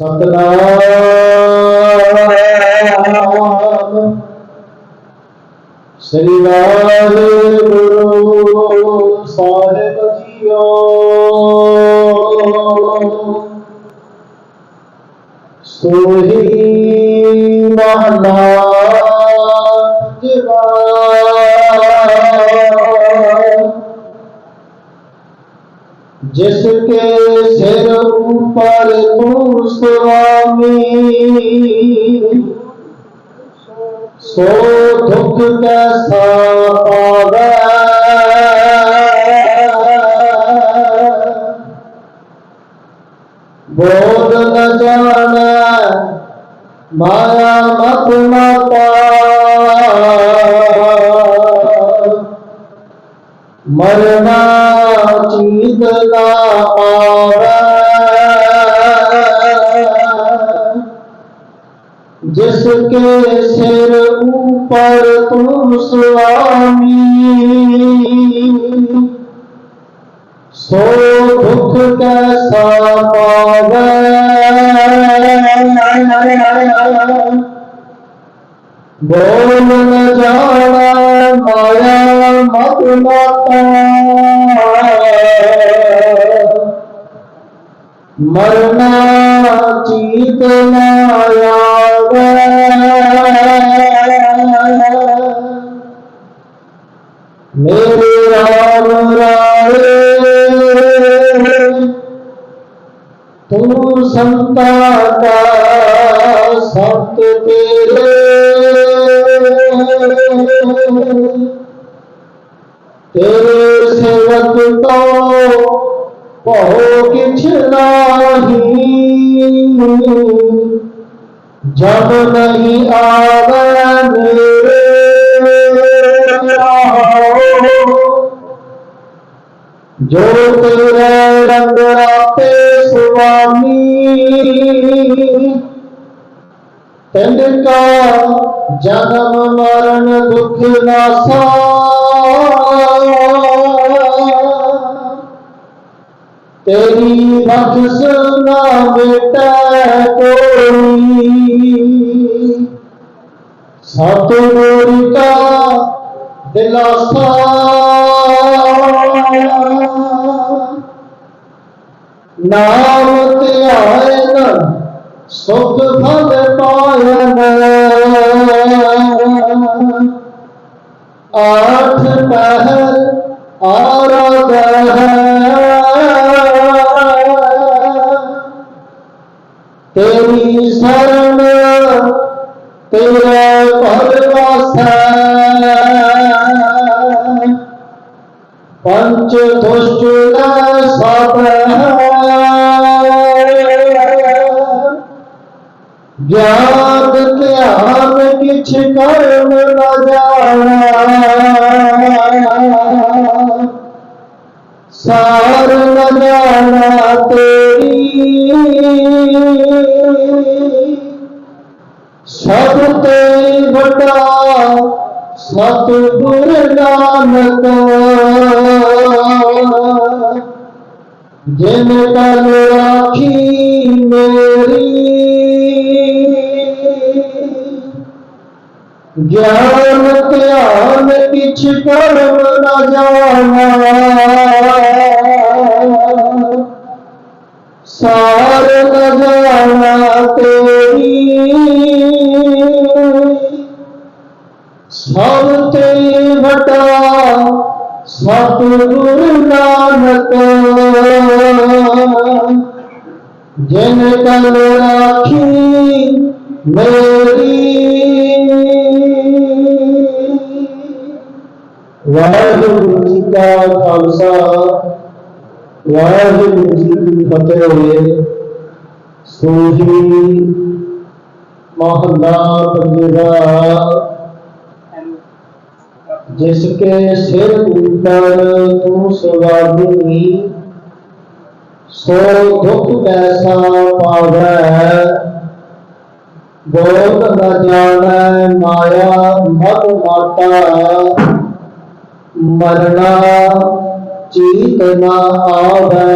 ਸਤਨਾਮ ਸ੍ਰੀ ਵਾਹਿਗੁਰੂ ਸਾਹਿਬ ਜੀਓ ਸੋਹੀ ਮਹਲਾ ਜਵਾ ਜਿਸ ਕੇ ਸਿਰ ਉਪਰ ਤੂੰ ਸੁਆਮੀ। ਸੋ ਦੁਖ ਕੈਸਾ ਆਵੇ ਬੋਧ ਨ ਜਾਣੈ, ਮਾਇਆ ਮਤ ਮਾਤਾ ਚੀਤ ਆਵੇ ਜਿਸ ਕੇ ਸਿਰ ਉਪਰ ਤੂੰ ਸੁਆਮੀ ਸੋ ਦੁੱਖ ਕੈਸਾ ਪਾਵੇ ਬੋਲ ਨ ਜਾਣਾ ਮਾਇਆ ਮਤ ਮਾਤਾ ਮਰਨਾ ਚੀਤ ਨ ਆਵੇ ਮੇਰੇ ਰਾਮ ਰਾਏ ਤੂੰ ਸੰਤਾ ਦਾ ਸੰਤ ਤੇਰੇ ਤੇਰੇ ਸੇਵਕ ਤੋਂ ਬਹੁ ਕਿਛ ਨਾਹੀ ਜਬ ਨਹੀਂ ਆਵੇ ਮੇਰੇ ਜੋ ਤੇਰੇ ਰੰਗ ਰਾਤੇ ਸੁਆਮੀ। ਤਿੰਨ ਕਾ ਜਨਮ ਮਰਨ ਦੁਖ ਨਾਸਾ ਤੇਰੀ ਬਖਸ਼ ਨਾ ਮਿਟੈ ਕੋਈ। ਸਤਿਗੁਰ ਕਾ ਦਿਲਾਸਾ ਨਾਮ ਧਿਆਇਨ ਸੁਖ ਫਲ ਪਾਇਨ ਆਠ ਪਹਿਰ ਆਰਗ ਤੇਰੀ ਸ਼ਰਨ ਤੇਰਾ ਭਰ ਵਾਸੈ ਪੰਚ ਦੁਸ਼ਟ ਨਾ ਸਭ ਗਿਆਨ ਧਿਆਨ ਕਿਛ ਕਰਮ ਨ ਜਾਣਾ। ਸਾਰ ਨ ਸਤਿਗੁਰ ਨਾਨਕ। ਜਿਨ ਕਲ ਆਖੀ ਮੇਰੀ ਗਿਆਨ ਧਿਆਨ ਕਿਛ ਕਰਮ ਨ ਜਾਣਾ। ਸਭ ਤੇ ਵੱਡਾ ਸਤਿਗੁਰ ਨਾਨਕ। ਜਿਨ ਕਲ ਰਾਖੀ ਮੇਰੀ। ਵਾਹਿਗੁਰੂ ਜੀ ਕਾ ਖਾਲਸਾ, ਵਾਹਿਗੁਰੂ ਜੀ ਕੀ ਫਤਿਹ। ਹੋਵੇ ਸੋਹੀ ਮਹੱਲਾ ਪੰਜਵਾ। ਜਿਸਕੇ ਸਿਰ ਉੱਪਰ ਤੂੰ ਸਵਾਰੀ ਸੋ ਦੁਖ ਕੈਸਾ ਪਾਵੈ। ਬੋਧ ਨ ਜਾਣੈ, ਮਾਇਆ ਮਤ ਮਾਤਾ ਮਰਨਾ ਚੀਤ ਨਾ ਆਵੈ।